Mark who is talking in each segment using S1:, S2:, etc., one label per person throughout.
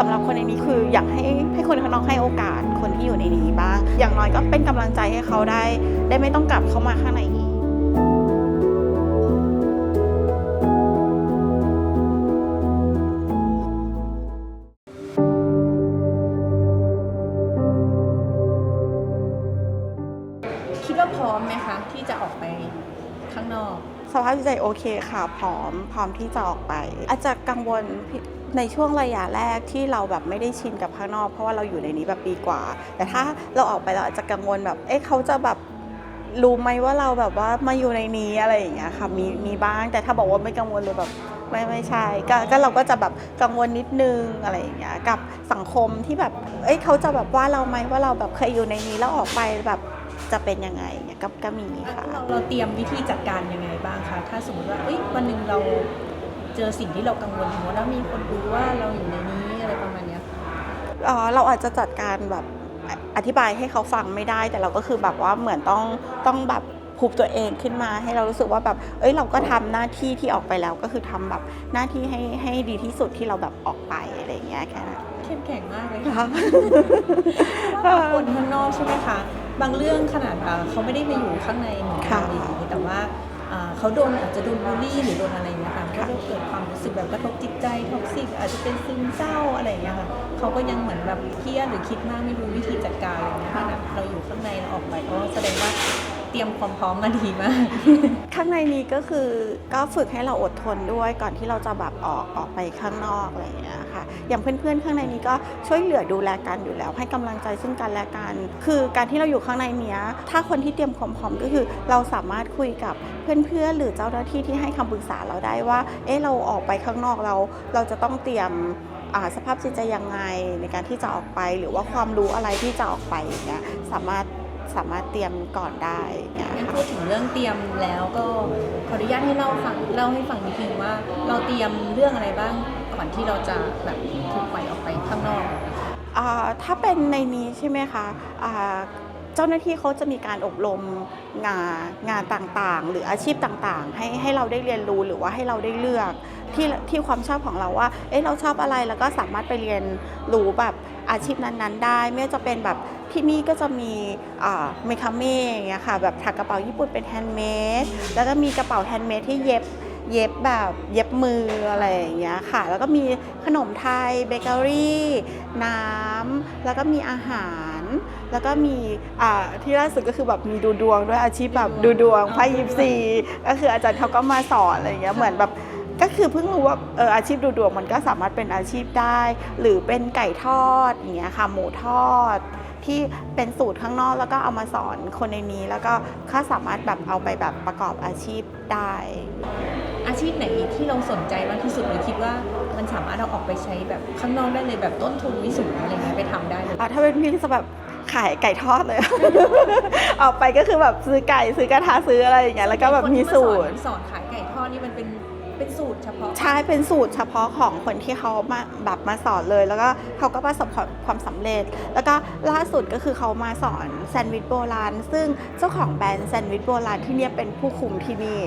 S1: สำหรับคนในนี้คืออยากให้ให้คนข้างนอกให้โอกาสคนที่อยู่ในนี้บ้าง อย่างน้อยก็เป็นกำลังใจให้เขาได้ ได้ไม่ต้องกลับเข้ามาข้างในอีก
S2: คิดว่าพร้อมไหมคะที่จะออกไปข้างนอก
S1: สภาพจิตใจโอเคค่ะ พร้อม พร้อมที่จะออกไป อาจจะกังวล ในช่วงระยะแรกที่เราแบบไม่ได้ชินกับข้างนอก เพราะว่าเราอยู่ในนี้แบบปีกว่า แต่ถ้าเราออกไปเราอาจจะกังวลแบบ เอ๊ะเขาจะแบบรู้ไหมว่าเราแบบว่ามาอยู่ในนี้อะไรอย่างเงี้ยค่ะมีมีบ้างแต่ถ้าบอกว่าไม่กังวลเลยแบบไม่ไม่ใช่ก็ก็เราก็จะแบบกังวลนิดนึงอะไรอย่างเงี้ยกับสังคมที่แบบเอ้ยเขาจะแบบว่าเราไหมว่าเราแบบเคยอยู่ในนี้แล้วออกไปแบบจะเป็นยังไงเนี่ยก็ก็มีค่ะ
S2: เราเราเตรียมวิธีจัดการยังไงบ้างคะถ้าสมมติว่าเอ้ยวันหนึ่งเรา เจอสิ่งที่เรากังวลสมมติว่ามีคนรู้ว่าเราอยู่ในนี้อะไรประมาณเนี้ยค่ะ
S1: เอ่อเราอาจจะจัดการแบบออธิบายให้เขาฟังไม่ได้ แต่เราก็คือแบบว่าเหมือนต้องต้องแบบพูบตัวเองขึ้นมาให้เรารู้สึกว่าแบบ เอ้ยเราก็ทำหน้าที่ที่ออกไปแล้วก็คือทำแบบหน้าที่ให้ให้ดีที่สุดที่เราแบบออกไปอะไรอย่างเงี้ยแค่นั้น
S2: เข้มแข็งมากเลย
S1: ค่ะ
S2: ค่ะเพราะว่าบางคนข้างนอกใช่ไหมคะ บางเรื่องขนาดอ่าเขาไม่ได้มาอยู่ข้างในเหมือนกั
S1: ค่ะ
S2: นอะไรอย่างนี้แต่ว่าอ่าเขาโดนอาจจะโดนบูลลี่หรือโดนอะไรอย่างเงี้ยค่ะ ก็จะเกิดความรู้สึกแบบกระทบจิตใจท็อกซิกอาจจะเป็นซึมเศร้าอะไรอย่างเงี้ยค่ะเขาก็ยังเหมือนแบบเครียดหรือคิดมากไม่รู้วิธีจัดการอะไรอย่างเงี้ยขนาดเราอยู่ข้างในเราออกไปก็แสดงว่า ตรียมความพร้อมมาดีมาก
S1: ข้างในนี้ก็คือก็ฝึกให้เราอดทนด้วยก่อนที่เราจะแบบออกออกไปข้างนอกอะไรอย่างเงี้ยค่ะอย่างเพื่อนๆ ข้างในนี้ก็ช่วยเหลือดูแลกันอยู่แล้ว ให้กำลังใจซึ่งกันและกัน คือการที่เราอยู่ข้างในเนี้ย ถ้าคนที่เตรียมความพร้อมก็คือ เราสามารถคุยกับเพื่อนๆ หรือเจ้าหน้าที่ที่ให้คำปรึกษาเราได้ว่า เอ๊ะเราออกไปข้างนอกเรา เราจะต้องเตรียมสภาพจิตใจยังไงในการที่จะออกไปหรือว่าความรู้อะไรที่จะออกไปอย่างเงี้ยสามารถ สามารถเตรียมก่อนได้อย่างเงี้ย
S2: งั้น
S1: ค่ะ
S2: พูดถึงเรื่องเตรียมแล้วก็ขออนุญาตให้เล่าฟังเล่าให้ฟังนิดนึงว่า เราเตรียมเรื่องอะไรบ้างก่อนที่เราจะแบบถูกปล่อยออกไปข้างนอก
S1: อ่าถ้าเป็นในนี้ใช่ไหมคะอ่า เจ้าหน้าที่เขาจะมีการอบรมงานงานต่างๆ หรืออาชีพต่างๆ ให้ให้เราได้เรียนรู้หรือว่าให้เราได้เลือกที่ที่ความชอบของเราว่า เอ๊ะเราชอบอะไรแล้วก็สามารถไปเรียนรู้แบบอาชีพนั้นๆ ได้ ไม่ว่าจะเป็นแบบที่นี่ก็จะมีเมคาเม่อย่างเงี้ยค่ะแบบถักกระเป๋าญี่ปุ่นเป็นแฮนด์เมดแล้วก็มีกระเป๋าแฮนด์เมดที่เย็บเย็บแบบเย็บมืออะไรอย่างเงี้ยค่ะ แล้วก็มีขนมไทยเบเกอรี่ น้ำ แล้วก็มีอาหาร แล้วก็มีอ่าที่ล่าสุดก็คือแบบมีดูดวงด้วยอาชีพแบบดูดวงไพ่ยิปซีก็คืออาจารย์เขาก็มาสอนอะไรอย่างเงี้ยเหมือนแบบก็คือเพิ่งรู้ว่าเอออาชีพดูดวงมันก็สามารถเป็นอาชีพได้ หรือเป็นไก่ทอดอย่างเงี้ยค่ะหมูทอด ที่เป็นสูตรข้างนอกแล้วก็เอามาสอนคนในนี้ แล้วก็เขาสามารถแบบเอาไปแบบประกอบอาชีพได้
S2: อาชีพไหนที่เราสนใจมากที่สุดหรือคิดว่ามันสามารถเอาออกไปใช้แบบข้างนอกได้เลยแบบต้นทุนไม่สูงอะไรเงี้ยไปทำได้เลย
S1: อะถ้าเป็นพี่จะแบบ ขายไก่ทอดเลย ออกไปก็คือแบบซื้อไก่ซื้อกระทะซื้ออะไรอย่างเงี้ยแล้วก็แบบมีสูตร
S2: คนที่าสอนสอนขายไก่ทอดนี่มันเป็น เป็นสูตรเฉพาะ
S1: ใช่เป็นสูตรเฉพาะของคนที่เขามาแบบมาสอนเลย แล้วก็เขาก็ประสบความความสำเร็จ แล้วก็ล่าสุดก็คือเขามาสอนแซนด์วิชโบราณ ซึ่งเจ้าของแบรนด์แซนด์วิชโบราณที่เนี่ยเป็นผู้คุมที่นี่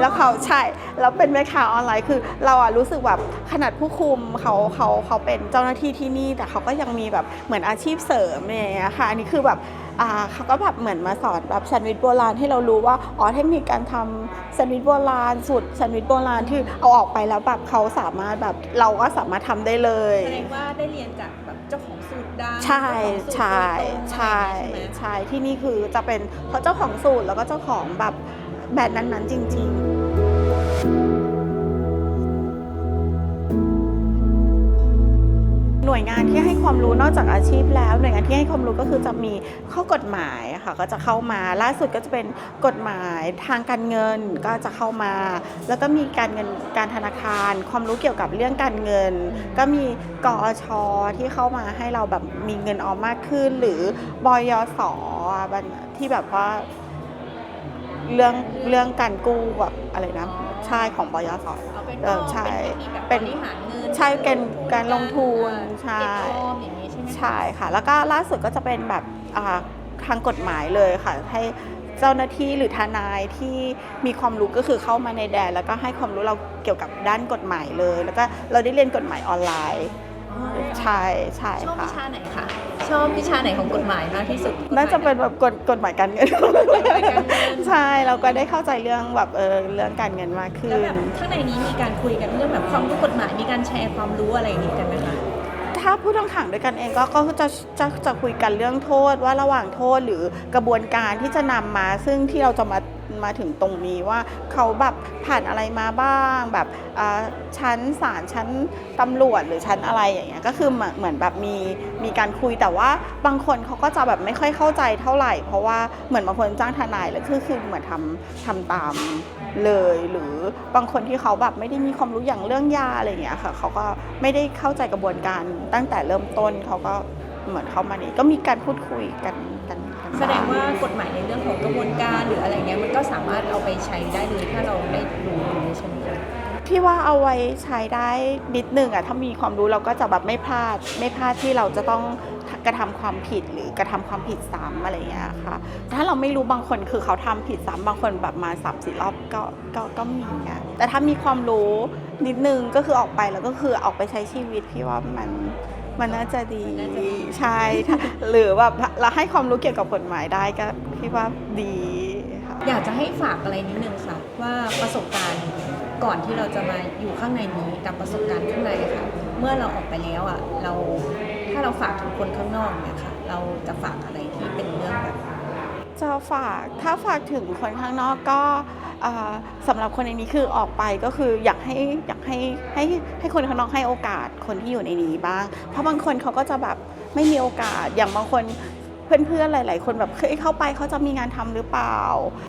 S1: แล้วเขาใช่แล้วเป็นแม่ค้าออนไลน์คือ เราอะรู้สึกแบบขนาดผู้คุมเขาเขาเขาเป็นเจ้าหน้าที่ที่นี่ แต่เขาก็ยังมีแบบเหมือนอาชีพเสริมอย่างเงี้ยค่ะอันนี้คือแบบอ่า เขาก็แบบเหมือนมาสอนแบบแซนด์วิชโบราณให้เรารู้ว่าอ๋อเทคนิคการทำแซนด์วิชโบราณสูตรแซนด์วิชโบราณที่เอาออกไปแล้วแบบเขาสามารถแบบเราก็สามารถทำได้เลย
S2: แสดงว่าได้เรียนจากแบบเจ้าของสูตรดัง
S1: ใช่ใช่ใช่
S2: ใช่
S1: ใช่ที่นี่คือจะเป็นเขาเจ้าของสูตรแล้วก็เจ้าของแบบแบรนด์นั้นๆจริง ๆ หน่วยงานที่ให้ความรู้นอกจากอาชีพแล้ว หน่วยงานที่ให้ความรู้ก็คือจะมีข้อกฎหมายอะค่ะก็จะเข้ามาล่าสุดก็จะเป็นกฎหมายทางการเงินก็จะเข้ามา แล้วก็มีการเงินการธนาคาร ความรู้เกี่ยวกับเรื่องการเงิน ก็มีกอชที่เข้ามาให้เราแบบมีเงินออมมากขึ้น หรือบยสอะบันที่แบบว่าเรื่องเรื่องการกู้แบบอะไรนะใช่ของบยส
S2: เอาเป็น
S1: เออใช่
S2: เป็
S1: เป็นน
S2: บริหารเงิน
S1: ใช่เป็นการลงทุนใช่
S2: เก็บออมอย่างนี้ใช่ไหมคะ
S1: ใช่ค่ะ แล้วก็ล่าสุดก็จะเป็นแบบอ่าทางกฎหมายเลยค่ะ ให้เจ้าหน้าที่หรือทนายที่มีความรู้ก็คือเข้ามาในแดน แล้วก็ให้ความรู้เราเกี่ยวกับด้านกฎหมายเลย แล้วก็เราได้เรียนกฎหมายออนไลน์ ใช่ใช่
S2: ชอบวิ
S1: ค่ะ
S2: ชาไหนคะชอบวิชาไหนของกฎหมายมากที่สุด
S1: น่าจะเป็นแบบกฎกฎหมายการเงิน ใช่เราก็ได้เข้าใจเรื่องแบบเออเรื่องการเงินมากขึ้
S2: แล้ว
S1: น
S2: แบบข้างในนี้มีการคุยกันเรื่องแบบความรู้กฎหมายมีการแชร์ความรู้อะไรอย่างนี้กันไหมคะ
S1: ถ้าผู้ต้องขังด้วยกันเองก็ก็จะจะจะคุยกันเรื่องโทษว่าระหว่างโทษหรือกระบวนการที่จะนำมา ซึ่งที่เราจะมามาถึงตรงนี้ว่าเขาแบบผ่านอะไรมาบ้างแบบชั้นศาลชั้นตำรวจหรือชั้นอะไรอย่างเงี้ยก็คือเหมือนแบบมีมีการคุยแต่ว่าบางคนเขาก็จะแบบไม่ค่อยเข้าใจเท่าไหร่ เพราะว่าเหมือนบางคนจ้างทนายแล้วคือคือเหมือนทำทำตามเลยหรือบางคนที่เขาแบบไม่ได้มีความรู้อย่างเรื่องยาอะไรอย่างเงี้ยค่ะเขาก็ไม่ได้เข้าใจกระบวนการตั้งแต่เริ่มต้นเขาก็เหมือนเข้ามานี่ก็มีการพูดคุยกันกัน
S2: แสดงว่ากฎหมายในเรื่องของกระบวนการหรืออะไรเงี้ยมันก็สามารถเอาไปใช้ได้เลยถ้าเราได้รู้อย่างนี้ใช่ไหมคะ
S1: พี่ว่าเอาไว้ใช้ได้นิดนึงอะถ้ามีความรู้เราก็จะแบบไม่พลาด ไม่พลาดที่เราจะต้องกระทำความผิดหรือกระทำความผิดซ้ำอะไรอย่างเงี้ยค่ะ ถ้าเราไม่รู้บางคนคือเขาทำผิดซ้ำบางคนแบบมาสามสี่รอบก็ก็ก็มีอะแต่ถ้ามีความรู้นิดนึงก็คือออกไปแล้วก็คือออกไปใช้ชีวิตพี่ว่ามัน มันน่าจะดีใช่ถ้าหรือแบบเราให้ความรู้เกี่ยวกับกฎหมายได้ก็พี่ว่าดีค่ะ
S2: อยากจะให้ฝากอะไรนิดนึงค่ะ ว่าประสบการณ์ก่อนที่เราจะมาอยู่ข้างในนี้กับประสบการณ์ข้างในค่ะเมื่อเราออกไปแล้วอะเราถ้าเราฝากถึงคนข้างนอกเนี่ยค่ะ เราจะฝากอะไรที่เป็นเรื่องแบบ
S1: จะฝากถ้าฝากถึงคนข้างนอกก็สำหรับคนในนี้คือออกไปก็คืออยากให้อยากให้ให้ให้คนข้างนอกให้โอกาสคนที่อยู่ในนี้บ้าง เพราะบางคนเขาก็จะแบบไม่มีโอกาสอย่างบางคน เพื่อนๆ หลาย ๆ คนแบบเคยเข้าไปเขาจะมีงานทำหรือเปล่า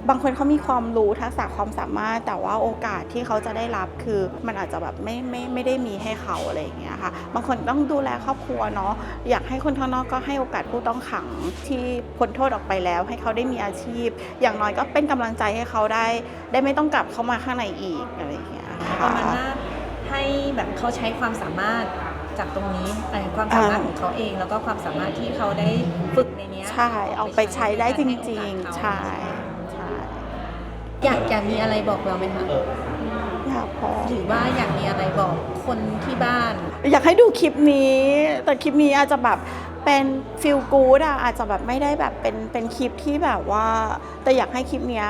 S1: บางคนเขามีความรู้ทักษะความสามารถ แต่ว่าโอกาสที่เขาจะได้รับคือมันอาจจะแบบไม่ไม่ไม่ได้มีให้เขาอะไรอย่างเงี้ยค่ะ บางคนต้องดูแลครอบครัวเนาะอยากให้คนข้างนอกก็ให้โอกาสผู้ต้องขังที่พ้นโทษออกไปแล้ว ให้เขาได้มีอาชีพ อย่างน้อยก็เป็นกำลังใจให้เขาได้ ได้ไม่ต้องกลับเข้ามาข้างในอีกอะไรอย่างเงี้ย
S2: ประ
S1: ค่ะ
S2: มาณว่าให้แบบเขาใช้ความสามารถจากตรงนี้เอ่ความสามารถของเขาเอง แล้วก็ความสามารถที่เขาได้ฝึก ในเนี้ย
S1: ใช่เอาไปใช้ได้จริงๆ ใช่ใช่
S2: อยากอยากมีอะไรบอกเราไหมคะ
S1: อยากพอ
S2: หรือว่าอยากมีอะไรบอกคนที่บ้าน
S1: อยากให้ดูคลิปนี้ แต่คลิปนี้อาจจะแบบเป็นฟิลกูดอะอาจจะแบบไม่ได้แบบเป็นเป็นคลิปที่แบบว่า แต่อยากให้คลิปเนี้ย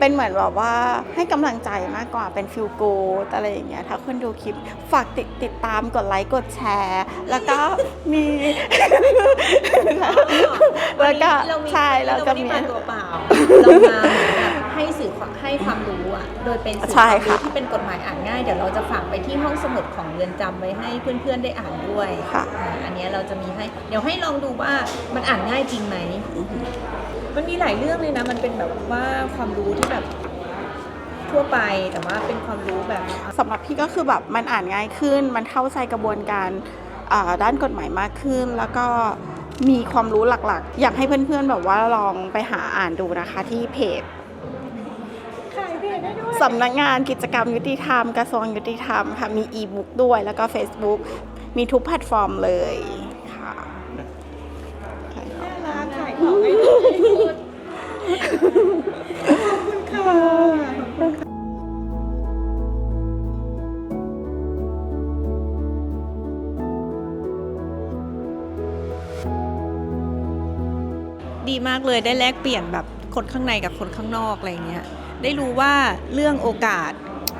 S1: เป็นเหมือนแบบว่าให้กำลังใจมากกว่าเป็นฟิลโกดอะไรอย่างเงี้ยถ้าคนดูคลิปฝากติดติดตามกดไลค์กดแชร์ แล้วก็มี แล้วก็ใช่แล้วก็
S2: เราไม่
S1: มี
S2: ได้มาตัวเปล่าเรามา ให้สื่อความให้ความรู้อะโดยเป็นสื่อ
S1: ใช่
S2: ความรู้
S1: ค่ะ
S2: ที่เป็นกฎหมายอ่านง่าย เดี๋ยวเราจะฝากไปที่ห้องสมุดของเรือนจำไว้ให้เพื่อนๆได้อ่านด้วย
S1: ค่ะ
S2: อ่าอันเนี้ยเราจะมีให้เดี๋ยวให้ลองดูว่ามันอ่านง่ายจริงไหมมันมีหลายเรื่องเลยนะ มันเป็นแบบว่าความรู้ที่แบบทั่วไปแต่ว่าเป็นความรู้แบบ
S1: สำหรับพี่ก็คือแบบมันอ่านง่ายขึ้น มันเข้าใจกระบวนการอ่าด้านกฎหมายมากขึ้น แล้วก็มีความรู้หลักๆ อยากให้เพื่อนๆแบบว่าลองไปหาอ่านดูนะคะที่เพจ
S2: ขายเพจได้ด้วย
S1: สำนักงานกิจกรรมยุติธรรมกระทรวงยุติธรรมค่ะ มีอีบุ๊กด้วยแล้วก็ Facebook มีทุกแพลตฟอร์มเลยค่ะใช่ค่ะ
S2: น่ารักขายของไม่ได้ขอบคุณค่ะดีมากเลยได้แลกเปลี่ยนแบบ คนข้างในกับคนข้างนอกอะไรเงี้ยได้รู้ว่าเรื่องโอกาส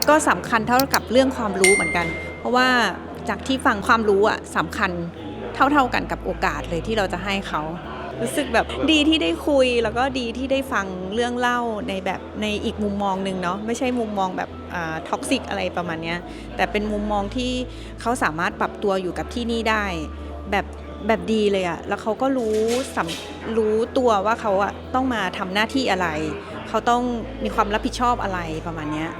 S2: ก็สำคัญเท่ากับเรื่องความรู้เหมือนกัน เพราะว่าจากที่ฟังความรู้อะสำคัญเท่าๆกันกับโอกาสเลยที่เราจะให้เขารู้สึกแบบดีที่ได้คุยแล้วก็ดีที่ได้ฟังเรื่องเล่าในแบบในอีกมุมมองหนึ่งเนาะไม่ใช่มุมมองแบบท็อกซิกอะไรประมาณเนี้ยแต่เป็นมุมมองที่เขาสามารถปรับตัวอยู่กับที่นี่ได้ แบบ แบบดีเลยอะแล้วเขาก็รู้สำรู้ตัวว่าเขาอะต้องมาทำหน้าที่อะไร เขาต้องมีความรับผิดชอบอะไรประมาณเนี้ย